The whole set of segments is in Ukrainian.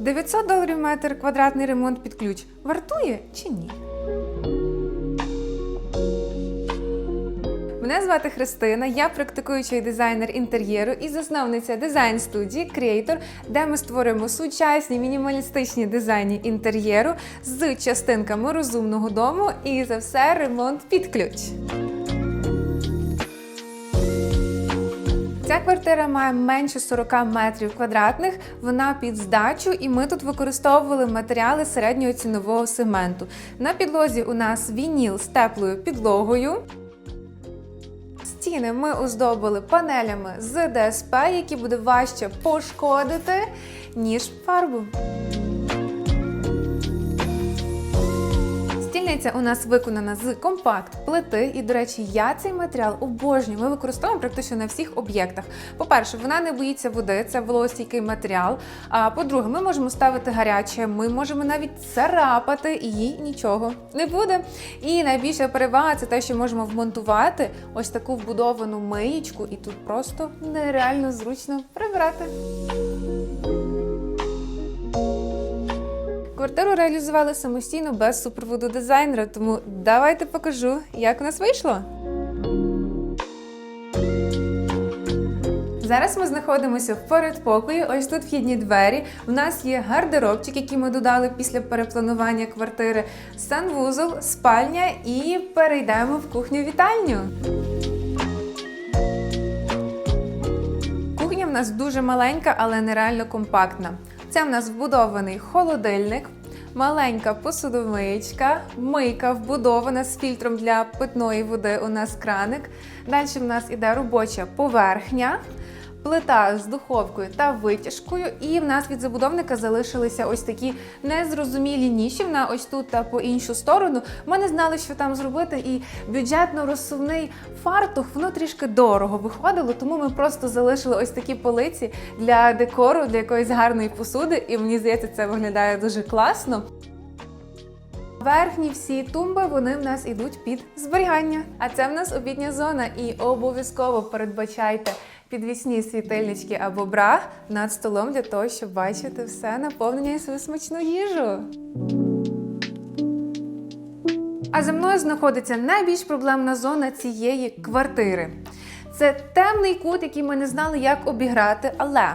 900 доларів метр квадратний ремонт під ключ вартує чи ні? Мене звати Христина, я практикуючий дизайнер інтер'єру і засновниця дизайн студії Creator, де ми створюємо сучасні мінімалістичні дизайни інтер'єру з частинками розумного дому і за все ремонт під ключ. Ця квартира має менше 40 метрів квадратних. Вона під здачу, і ми тут використовували матеріали середнього цінового сегменту. На підлозі у нас вініл з теплою підлогою. Стіни ми оздобили панелями з ДСП, які буде важче пошкодити, ніж фарбу. Стільниця у нас виконана з компакт плити, і, до речі, я цей матеріал обожнюю. Ми використовуємо практично на всіх об'єктах. По-перше, вона не боїться води, це вологостійкий матеріал. А по-друге, ми можемо ставити гаряче, ми можемо навіть царапати, і їй нічого не буде. І найбільша перевага це те, що можемо вмонтувати ось таку вбудовану миєчку, і тут просто нереально зручно прибирати. Квартиру реалізували самостійно без супроводу дизайнера, тому давайте покажу, як у нас вийшло. Зараз ми знаходимося в передпокої. Ось тут вхідні двері. У нас є гардеробчик, який ми додали після перепланування квартири, санвузол, спальня і перейдемо в кухню-вітальню. Кухня в нас дуже маленька, але нереально компактна. Це в нас вбудований холодильник, маленька посудомиєчка, мийка вбудована з фільтром для питної води. У нас краник. Далі в нас іде робоча поверхня. Плита з духовкою та витяжкою, і в нас від забудовника залишилися ось такі незрозумілі ніші на ось тут та по іншу сторону. Ми не знали, що там зробити, і бюджетно розсувний фартух воно трішки дорого виходило, тому ми просто залишили ось такі полиці для декору, для якоїсь гарної посуди, і мені здається, це виглядає дуже класно. Верхні всі тумби вони в нас ідуть під зберігання. А це в нас обідня зона, і обов'язково передбачайте підвісні світильнички або бра над столом для того, щоб бачити все наповнення і свою смачну їжу. А за мною знаходиться найбільш проблемна зона цієї квартири. Це темний кут, який ми не знали, як обіграти, але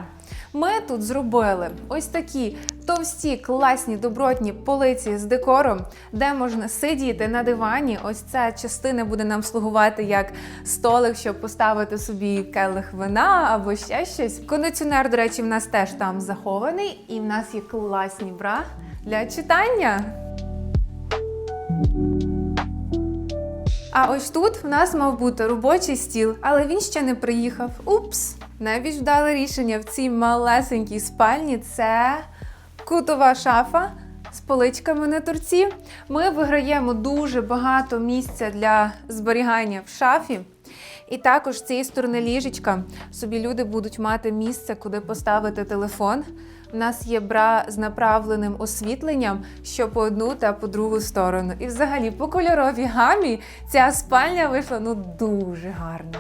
ми тут зробили ось такі товсті, класні, добротні полиці з декором, де можна сидіти на дивані. Ось ця частина буде нам слугувати як столик, щоб поставити собі келих вина або ще щось. Кондиціонер, до речі, в нас теж там захований, і в нас є класні бра для читання. А ось тут в нас мав бути робочий стіл, але він ще не приїхав. Упс! Найбільш вдале рішення в цій малесенькій спальні це кутова шафа з поличками на торці. Ми виграємо дуже багато місця для зберігання в шафі. І також з цієї сторони ліжечка собі люди будуть мати місце, куди поставити телефон. У нас є бра з направленим освітленням, що по одну та по другу сторону. І взагалі по кольоровій гамі ця спальня вийшла ну дуже гарна.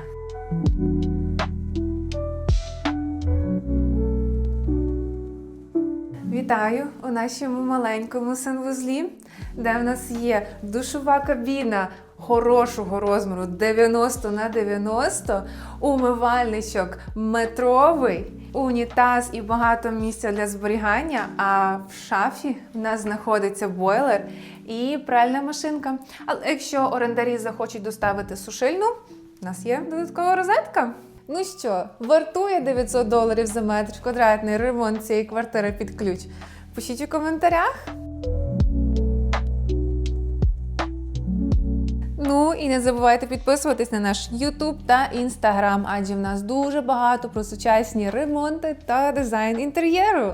Вітаю у нашому маленькому санвузлі, де в нас є душова кабіна хорошого розміру 90 на 90, умивальничок метровий, унітаз і багато місця для зберігання. А в шафі в нас знаходиться бойлер і пральна машинка. Але якщо орендарі захочуть доставити сушильну, у нас є додаткова розетка. Ну що, вартує 900 доларів за метр квадратний ремонт цієї квартири під ключ? Пишіть у коментарях. Ну і не забувайте підписуватись на наш YouTube та Instagram, адже в нас дуже багато про сучасні ремонти та дизайн інтер'єру.